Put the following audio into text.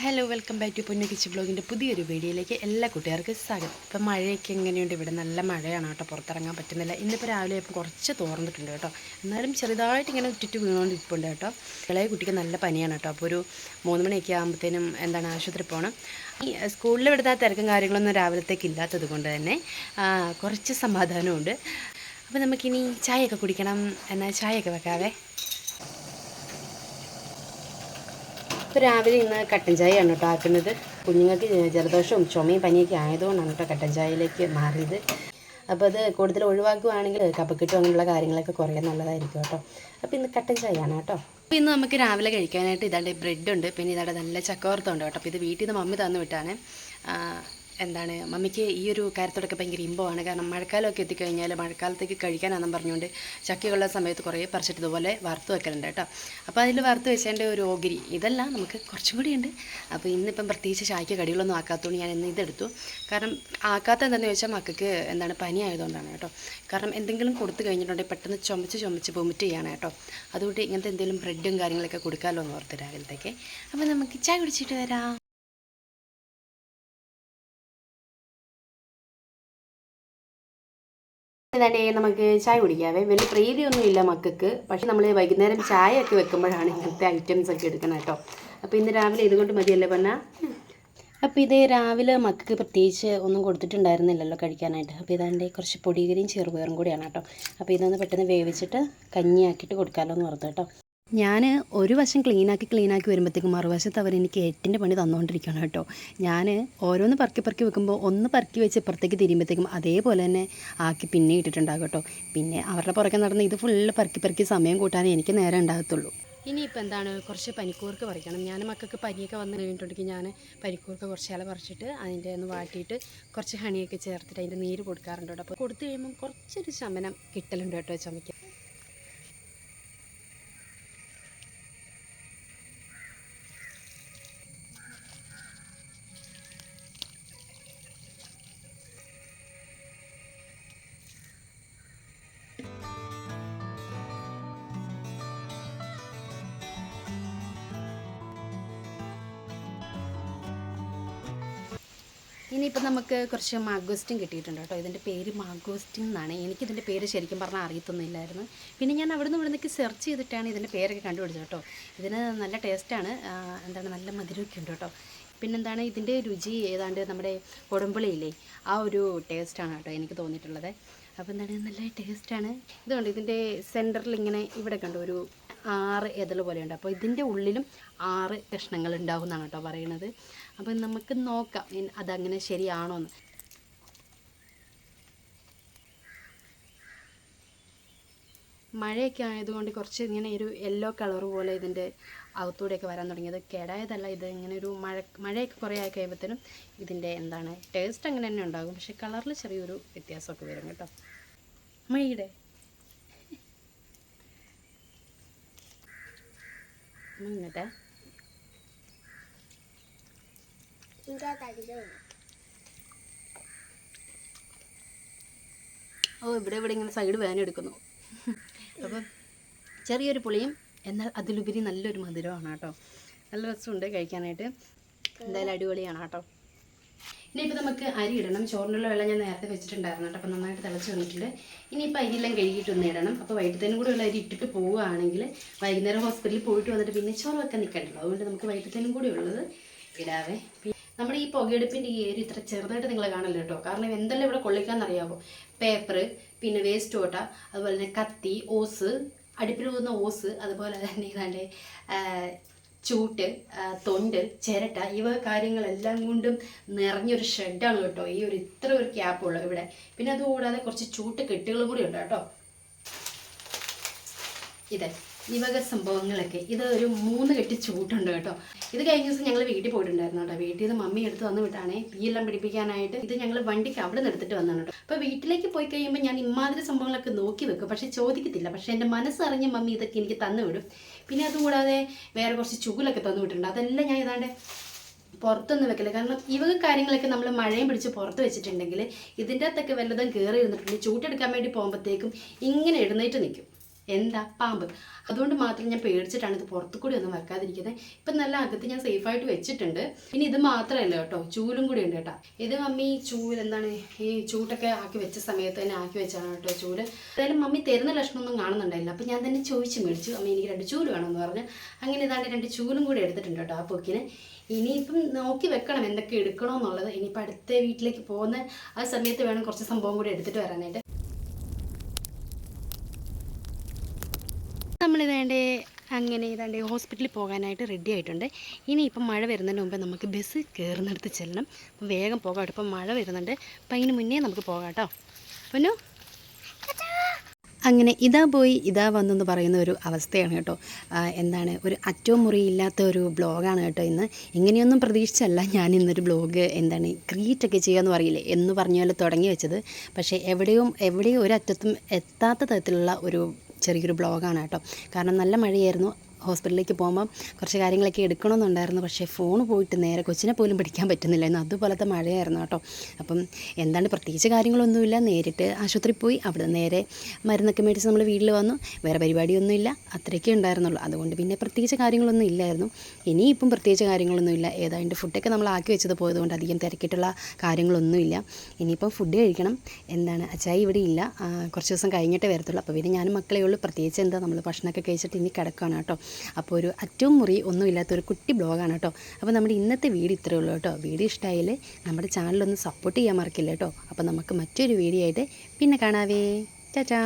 Hello welcome back to പൊന്നു കിച്ചി ബ്ലോഗിന്റെ പുതിയൊരു വീഡിയോയിലേക്ക് എല്ലാ കുട്ടികൾക്കും സ്വാഗതം. ഇപ്പം മഴയൊക്കെ എങ്ങനെയുണ്ട്? ഇവിടെ നല്ല മഴയാണ് കേട്ടോ. പുറത്തിറങ്ങാൻ പറ്റുന്നില്ല. ഇന്നിപ്പോൾ രാവിലെ ഇപ്പം കുറച്ച് തോർന്നിട്ടുണ്ട് കേട്ടോ. എന്നാലും ചെറുതായിട്ട് ഇങ്ങനെ ചുറ്റു വീണുകൊണ്ടിരിപ്പുണ്ട് കേട്ടോ. ഇളയ കുട്ടിക്ക് നല്ല പനിയാണ് കേട്ടോ. അപ്പോൾ ഒരു മൂന്ന് മണിയൊക്കെ ആകുമ്പോഴത്തേനും എന്താണ് ആശുപത്രി പോകണം ഈ സ്കൂളിൽ വിടുന്ന തിരക്കും കാര്യങ്ങളൊന്നും രാവിലത്തേക്ക് ഇല്ലാത്തത് കൊണ്ട് തന്നെ കുറച്ച് സമാധാനമുണ്ട് അപ്പോൾ നമുക്കിനി ചായയൊക്കെ കുടിക്കണം. എന്നാൽ ചായയൊക്കെ വെക്കാവേ. ഇപ്പോൾ രാവിലെ ഇന്ന് കട്ടൻ ചായയാണ് കേട്ടോ ആക്കുന്നത്. കുഞ്ഞുങ്ങൾക്ക് ജലദോഷവും ചുമയും പനിയൊക്കെ ആയതുകൊണ്ടാണ് കേട്ടോ കട്ടൻ ചായയിലേക്ക് മാറിയത്. അപ്പോൾ അത് കൂടുതൽ ഒഴിവാക്കുകയാണെങ്കിൽ കപ്പക്കിട്ടും അങ്ങനെയുള്ള കാര്യങ്ങളൊക്കെ കുറേ നല്ലതായിരിക്കും കേട്ടോ. അപ്പോൾ ഇന്ന് കട്ടൻ ചായയാണ് കേട്ടോ. അപ്പോൾ ഇന്ന് നമുക്ക് രാവിലെ കഴിക്കാനായിട്ട് ഇതാണ്ട് ബ്രെഡുണ്ട്. പിന്നെ ഇതാണ്ട് നല്ല ചക്കവർത്തമുണ്ട് കേട്ടോ. അപ്പോൾ ഇത് വീട്ടിൽ നിന്ന് മമ്മി തന്നു വിട്ടാണ്. എന്താണ് മമ്മിക്ക് ഈ ഒരു കാര്യത്തോടൊക്കെ ഭയങ്കര ഇമ്പമാണ് കാരണം മഴക്കാലമൊക്കെ എത്തിക്കഴിഞ്ഞാൽ മഴക്കാലത്തേക്ക് കഴിക്കാനാണെന്ന് പറഞ്ഞുകൊണ്ട് ചക്കയുള്ള സമയത്ത് കുറേ പറിച്ചിട്ട് ഇതുപോലെ വറുത്ത് വെക്കലുണ്ട് കേട്ടോ. അപ്പോൾ അതിൽ വറുത്ത് വെച്ചതിന്റെ ഒരു ഓഗിരി ഇതെല്ലാം നമുക്ക് കുറച്ചും കൂടി ഉണ്ട് അപ്പോൾ ഇന്നിപ്പം പ്രത്യേകിച്ച് ചായക്ക് കടികളൊന്നും ആക്കാത്തതുകൊണ്ട് ഞാൻ ഇന്ന് ഇതെടുത്തു. കാരണം ആക്കാത്ത എന്താണെന്ന് ചോദിച്ചാൽ മക്കൾക്ക് എന്താണ് പനി ആയതുകൊണ്ടാണ് കേട്ടോ. കാരണം എന്തെങ്കിലും കൊടുത്തു കഴിഞ്ഞിട്ടുണ്ടെങ്കിൽ പെട്ടെന്ന് ചുമച്ച് ചുമച്ച് വൊമിറ്റ് ചെയ്യാണ് കേട്ടോ. അതുകൊണ്ട് ഇങ്ങനത്തെ എന്തെങ്കിലും ബ്രെഡും കാര്യങ്ങളൊക്കെ കൊടുക്കാമല്ലോ എന്ന് ഓർത്ത് രാവിലത്തേക്ക്. അപ്പോൾ നമുക്ക് ചായ കുടിച്ചിട്ട് വരാം. ഇതാണ്ടേ നമുക്ക് ചായ കുടിക്കാവേ. വലിയ പ്രീതിയൊന്നും ഇല്ല മക്കൾക്ക്. പക്ഷേ നമ്മൾ വൈകുന്നേരം ചായ ഒക്കെ വെക്കുമ്പോഴാണ് ഇങ്ങനത്തെ ഐറ്റംസ് ഒക്കെ എടുക്കണം കേട്ടോ. അപ്പോൾ ഇന്ന് രാവിലെ ഇതുകൊണ്ട് മതിയല്ലേ പറഞ്ഞ അപ്പോൾ ഇത് രാവിലെ മക്കൾക്ക് പ്രത്യേകിച്ച് ഒന്നും കൊടുത്തിട്ടുണ്ടായിരുന്നില്ലല്ലോ കഴിക്കാനായിട്ട്. അപ്പോൾ ഇതാണ്ട് കുറച്ച് പൊടികരിയും ചെറുപയറും കൂടിയാണ് കേട്ടോ. അപ്പോൾ ഇതൊന്ന് പെട്ടെന്ന് വേവിച്ചിട്ട് കഞ്ഞിയാക്കിയിട്ട് കൊടുക്കാമല്ലോ എന്ന് ഓർത്ത് കേട്ടോ. ഞാൻ ഒരു വശം ക്ലീനാക്കി ക്ലീനാക്കി വരുമ്പോഴത്തേക്കും മറുവശത്ത് അവർ എനിക്ക് എട്ടിന്റെ പണി തന്നുകൊണ്ടിരിക്കുകയാണ് കേട്ടോ. ഞാൻ ഓരോന്ന് പറക്കി പറക്കി വെക്കുമ്പോൾ ഒന്ന് പറക്കി വെച്ച് ഇപ്പുറത്തേക്ക് തിരിയുമ്പോഴത്തേക്കും അതേപോലെ തന്നെ ആക്കി പിന്നെ ഇട്ടിട്ടുണ്ടാകും കേട്ടോ. പിന്നെ അവരുടെ പുറകെ നടന്ന് ഇത് ഫുള്ള് പറക്കി പറക്കി സമയം കൂട്ടാനേ എനിക്ക് നേരം ഉണ്ടാകത്തുള്ളൂ. ഇനിയിപ്പോൾ എന്താണ് കുറച്ച് പനിക്കൂർക്ക് പറിക്കണം. ഞാൻ മക്കൾക്ക് പനിയൊക്കെ വന്ന് കഴിഞ്ഞിട്ടുണ്ടെങ്കിൽ ഞാൻ പനിക്കൂർക്ക് കുറച്ച് ഇല പറിച്ചിട്ട് അതിന്റെ ഒന്ന് വാട്ടിയിട്ട് കുറച്ച് ഹണിയൊക്കെ ചേർത്തിട്ട് അതിന്റെ നീര് കൊടുക്കാറുണ്ട് കേട്ടോ. അപ്പോൾ കൊടുത്തു കഴിയുമ്പം കുറച്ചൊരു ശമനം കിട്ടലുണ്ട് കേട്ടോ ചുമയ്ക്ക് ഇനിയിപ്പോൾ നമുക്ക് കുറച്ച് മാഗോസ്റ്റിൻ കിട്ടിയിട്ടുണ്ട് കേട്ടോ. ഇതിന്റെ പേര് മാഗോസ്റ്റിൻ എന്നാണ്. എനിക്കിതിന്റെ പേര് ശരിക്കും പറഞ്ഞാൽ അറിയത്തൊന്നുമില്ലായിരുന്നു. പിന്നെ ഞാൻ അവിടെ നിന്ന് ഇവിടെ സെർച്ച് ചെയ്തിട്ടാണ് ഇതിന്റെ പേരൊക്കെ കണ്ടുപിടിച്ചത് കേട്ടോ. ഇതിന് നല്ല ടേസ്റ്റാണ് എന്താണ് നല്ല മധുരമൊക്കെ ഉണ്ട് കേട്ടോ. പിന്നെന്താണ് ഇതിന്റെ രുചി ഏതാണ്ട് നമ്മുടെ കൊടുമ്പുളിയില്ലേ ആ ഒരു ടേസ്റ്റാണ് കേട്ടോ എനിക്ക് തോന്നിയിട്ടുള്ളത്. അപ്പോൾ എന്താണ് നല്ല ടേസ്റ്റാണ് ഇതുകൊണ്ട് ഇതിന്റെ സെന്ററിൽ ഇങ്ങനെ ഇവിടെ കണ്ടു ഒരു ആറ് ഇതൾ പോലെയുണ്ട്. അപ്പോൾ ഇതിന്റെ ഉള്ളിലും ആറ് കഷ്ണങ്ങൾ ഉണ്ടാവും എന്നാണ് കേട്ടോ പറയണത് അപ്പോൾ നമുക്ക് നോക്കാം അതങ്ങനെ ശരിയാണോ എന്ന്. മഴയൊക്കെ ആയതുകൊണ്ട് കുറച്ച് ഇങ്ങനെ ഒരു യെല്ലോ കളർ പോലെ ഇതിന്റെ അകത്തൂടെയൊക്കെ വരാൻ തുടങ്ങിയത് കേടായതല്ല ഇത് ഇങ്ങനെ ഒരു മഴ മഴയൊക്കെ കുറേ ആയി കഴിയുമ്പോഴത്തേനും ഇതിന്റെ എന്താണ് ടേസ്റ്റ് അങ്ങനെ തന്നെ ഉണ്ടാകും. പക്ഷേ കളറിൽ ചെറിയൊരു വ്യത്യാസമൊക്കെ വരും കേട്ടോ. മഴയുടെ ഇങ്ങോട്ടെ. ഓ ഇവിടെ ഇവിടെ ഇങ്ങനെ സൈഡ് വേന എടുക്കുന്നു. അപ്പം ചെറിയൊരു പുളിയും എന്നാൽ അതിലുപരി നല്ലൊരു മധുരമാണ് കേട്ടോ. നല്ല രസമുണ്ട് കഴിക്കാനായിട്ട്. എന്തായാലും അടിപൊളിയാണ് കേട്ടോ. ഇനിയിപ്പോൾ നമുക്ക് അരി ഇടണം. ചോറിനുള്ള വെള്ളം ഞാൻ നേരത്തെ വെച്ചിട്ടുണ്ടായിരുന്നു കേട്ടോ. അപ്പോൾ നന്നായിട്ട് തിളച്ച് വന്നിട്ടുണ്ട്. ഇനിയിപ്പോൾ അരിയെല്ലാം കഴുകിയിട്ടൊന്ന് ഇടണം. അപ്പോൾ വൈകിട്ടത്തേനും കൂടെ ഉള്ള അരി ഇട്ടിട്ട് പോവുകയാണെങ്കിൽ വൈകുന്നേരം ഹോസ്പിറ്റലിൽ പോയിട്ട് വന്നിട്ട് പിന്നെ ചോറ് വെക്കാൻ നിൽക്കണ്ടല്ലോ. അതുകൊണ്ട് നമുക്ക് വൈകിട്ടത്തേനും കൂടി ഉള്ളത് ഇടാവേ. നമ്മുടെ ഈ പുകയെടുപ്പിന്റെ ഈ ഏരി ഇത്ര ചെറുതായിട്ട് നിങ്ങൾ കാണല്ലോ കേട്ടോ. കാരണം എന്തെല്ലാം ഇവിടെ കൊള്ളിക്കാന്നറിയാമോ പേപ്പർ പിന്നെ വേസ്റ്റ് ഓട്ട അതുപോലെ തന്നെ കത്തി ഓസ് അടുപ്പിൽ പോകുന്ന ഓസ് അതുപോലെ തന്നെ ഏതാണ്ട് ആ, ചൂട്ട് തൊണ്ട് ചിരട്ട ഇവ കാര്യങ്ങളെല്ലാം കൊണ്ടും നിറഞ്ഞൊരു ഷെഡാണ് കേട്ടോ. ഈ ഒരു ഇത്ര ഒരു ക്യാപ്പുള്ള ഇവിടെ. പിന്നെ അതുകൂടാതെ കുറച്ച് ചൂട്ട് കെട്ടുകളും കൂടി ഉണ്ട് കേട്ടോ. ഇത് ഈ വക സംഭവങ്ങളൊക്കെ. ഇത് ഒരു മൂന്ന് കെട്ടി ചൂട്ടുണ്ട് കേട്ടോ. ഇത് കഴിഞ്ഞ ദിവസം ഞങ്ങൾ വീട്ടിൽ പോയിട്ടുണ്ടായിരുന്നു കേട്ടോ. വീട്ടിൽ നിന്ന് മമ്മി എടുത്ത് വന്ന് വിട്ടാണേ. എല്ലാം പിടിപ്പിക്കാനായിട്ട് ഇത് ഞങ്ങൾ വണ്ടിക്ക് അവിടെ നിന്ന് എടുത്തിട്ട് വന്നാണ് കേട്ടോ. അപ്പോൾ വീട്ടിലേക്ക് പോയി കഴിയുമ്പോൾ ഞാൻ ഇമാതിരി സംഭവങ്ങളൊക്കെ നോക്കി വെക്കും. പക്ഷേ ചോദിക്കത്തില്ല. പക്ഷേ എന്റെ മനസ്സറിഞ്ഞ മമ്മി ഇതൊക്കെ എനിക്ക് തന്നു വിടും. പിന്നെ അതുകൂടാതെ വേറെ കുറച്ച് ചുഗലൊക്കെ തന്നു വിട്ടിട്ടുണ്ട്. അതെല്ലാം ഞാൻ ഏതാണ്ട് പുറത്തൊന്നും വെക്കില്ല. കാരണം ഈ വക കാര്യങ്ങളൊക്കെ നമ്മൾ മഴയും പിടിച്ച് പുറത്ത് വെച്ചിട്ടുണ്ടെങ്കിൽ ഇതിന്റെ അകത്തൊക്കെ വല്ലതും കയറി ഇരുന്നിട്ടുണ്ടെങ്കിൽ ചൂട്ടെടുക്കാൻ വേണ്ടി പോകുമ്പോഴത്തേക്കും ഇങ്ങനെ എഴുന്നേറ്റ് നിൽക്കും. എന്താ പാമ്പ്? അതുകൊണ്ട് മാത്രം ഞാൻ പേടിച്ചിട്ടാണ് ഇത് പുറത്തു കൂടി ഒന്നും വെക്കാതിരിക്കുന്നത് ഇപ്പം നല്ല അകത്ത് ഞാൻ സേഫായിട്ട് വെച്ചിട്ടുണ്ട്. ഇനി ഇത് മാത്രമല്ല കേട്ടോ ചൂലും കൂടി ഉണ്ട് കേട്ടോ. ഇത് മമ്മി ചൂൽ എന്താണ് ഈ ചൂട്ടൊക്കെ ആക്കി വെച്ച സമയത്ത് തന്നെ ആക്കി വെച്ചാണ് കേട്ടോ ചൂൽ. എന്തായാലും മമ്മി തരുന്ന ലക്ഷണമൊന്നും കാണുന്നുണ്ടായില്ല. അപ്പം ഞാൻ തന്നെ ചോദിച്ച് മേടിച്ചു. അമ്മ എനിക്ക് രണ്ട് ചൂൽ വേണമെന്ന് പറഞ്ഞ്. അങ്ങനെ ഇതാണ്ട് രണ്ട് ചൂലും കൂടി എടുത്തിട്ടുണ്ട് കേട്ടോ ആ പൊക്കിന്. ഇനിയിപ്പം നോക്കി വെക്കണം എന്തൊക്കെ എടുക്കണമെന്നുള്ളത് ഇനിയിപ്പോൾ അടുത്ത വീട്ടിലേക്ക് പോകുന്ന ആ സമയത്ത് വേണം കുറച്ച് സംഭവം കൂടി എടുത്തിട്ട് വരാനായിട്ട്. നമ്മളിതേണ്ടേ അങ്ങനെ ഇതാണ്ട് ഹോസ്പിറ്റലിൽ പോകാനായിട്ട് റെഡി ആയിട്ടുണ്ട്. ഇനി ഇനിയിപ്പം മഴ വരുന്നതിന് മുമ്പ് നമുക്ക് ബസ് കയറുന്നിടത്ത് ചെല്ലണം. അപ്പം വേഗം പോകാം. ഇപ്പം മഴ വരുന്നുണ്ട്. അപ്പം അതിന് മുന്നേ നമുക്ക് പോകാം കേട്ടോ. പൊന്നു? അങ്ങനെ ഇതാ പോയി ഇതാ വന്നെന്ന് പറയുന്ന ഒരു അവസ്ഥയാണ് കേട്ടോ. എന്താണ് ഒരു അറ്റവും മുറിയില്ലാത്ത ഒരു ബ്ലോഗാണ് കേട്ടോ ഇന്ന്. ഇങ്ങനെയൊന്നും പ്രതീക്ഷിച്ചല്ല ഞാൻ ഇന്നൊരു ബ്ലോഗ് എന്താണ് ക്രിയേറ്റ് ഒക്കെ ചെയ്യാന്ന് പറയില്ലേ എന്ന് പറഞ്ഞ പോലെ തുടങ്ങി വെച്ചത്. പക്ഷേ എവിടെയും എവിടെയും അറ്റത്തും എത്താത്ത തരത്തിലുള്ള ഒരു ചെറിയൊരു ബ്ലോഗാണ് കേട്ടോ. കാരണം നല്ല മഴയായിരുന്നു. ഹോസ്പിറ്റലിലേക്ക് പോകുമ്പം കുറച്ച് കാര്യങ്ങളൊക്കെ എടുക്കണമെന്നുണ്ടായിരുന്നു. പക്ഷേ ഫോൺ പോയിട്ട് നേരെ കൊച്ചിനെ പോലും പിടിക്കാൻ പറ്റുന്നില്ലായിരുന്നു. അതുപോലത്തെ മഴയായിരുന്നു കേട്ടോ. അപ്പം എന്താണ് പ്രത്യേകിച്ച് കാര്യങ്ങളൊന്നുമില്ല. നേരിട്ട് ആശുപത്രി പോയി അവിടെ നേരെ മരുന്നൊക്കെ മേടിച്ച് നമ്മൾ വീട്ടിൽ വന്നു. വേറെ പരിപാടിയൊന്നുമില്ല. അത്രയൊക്കെ ഉണ്ടായിരുന്നുള്ളൂ. അതുകൊണ്ട് പിന്നെ പ്രത്യേകിച്ച് കാര്യങ്ങളൊന്നും ഇല്ലായിരുന്നു. ഇനിയിപ്പം പ്രത്യേകിച്ച് കാര്യങ്ങളൊന്നുമില്ല. ഏതാണ്ട് ഫുഡൊക്കെ നമ്മൾ ആക്കി വെച്ചത് പോയതുകൊണ്ട് അധികം തിരക്കിയിട്ടുള്ള കാര്യങ്ങളൊന്നുമില്ല. ഇനിയിപ്പം ഫുഡ് കഴിക്കണം. എന്താണ് അച്ചായി ഇവിടെ ഇല്ല. കുറച്ച് ദിവസം കഴിഞ്ഞിട്ടേ വരത്തുള്ളൂ. അപ്പോൾ പിന്നെ ഞാനും മക്കളേ ഉള്ളൂ. പ്രത്യേകിച്ച് എന്താ നമ്മൾ ഭക്ഷണമൊക്കെ കഴിച്ചിട്ട് ഇനി കിടക്കുകയാണ് കേട്ടോ. അപ്പോൾ ഒരു അറ്റവും മുറി ഒന്നുമില്ലാത്ത ഒരു കുട്ടി ബ്ലോഗാണ് കേട്ടോ. അപ്പോൾ നമ്മുടെ ഇന്നത്തെ വീഡിയോ ഇത്രയേ ഉള്ളൂ കേട്ടോ. വീഡിയോ ഇഷ്ടമായാൽ നമ്മുടെ ചാനലൊന്ന് സപ്പോർട്ട് ചെയ്യാൻ മറക്കില്ല കേട്ടോ. അപ്പോൾ നമുക്ക് മറ്റൊരു വീഡിയോ ആയിട്ട് പിന്നെ കാണാവേ. ചാച്ചാ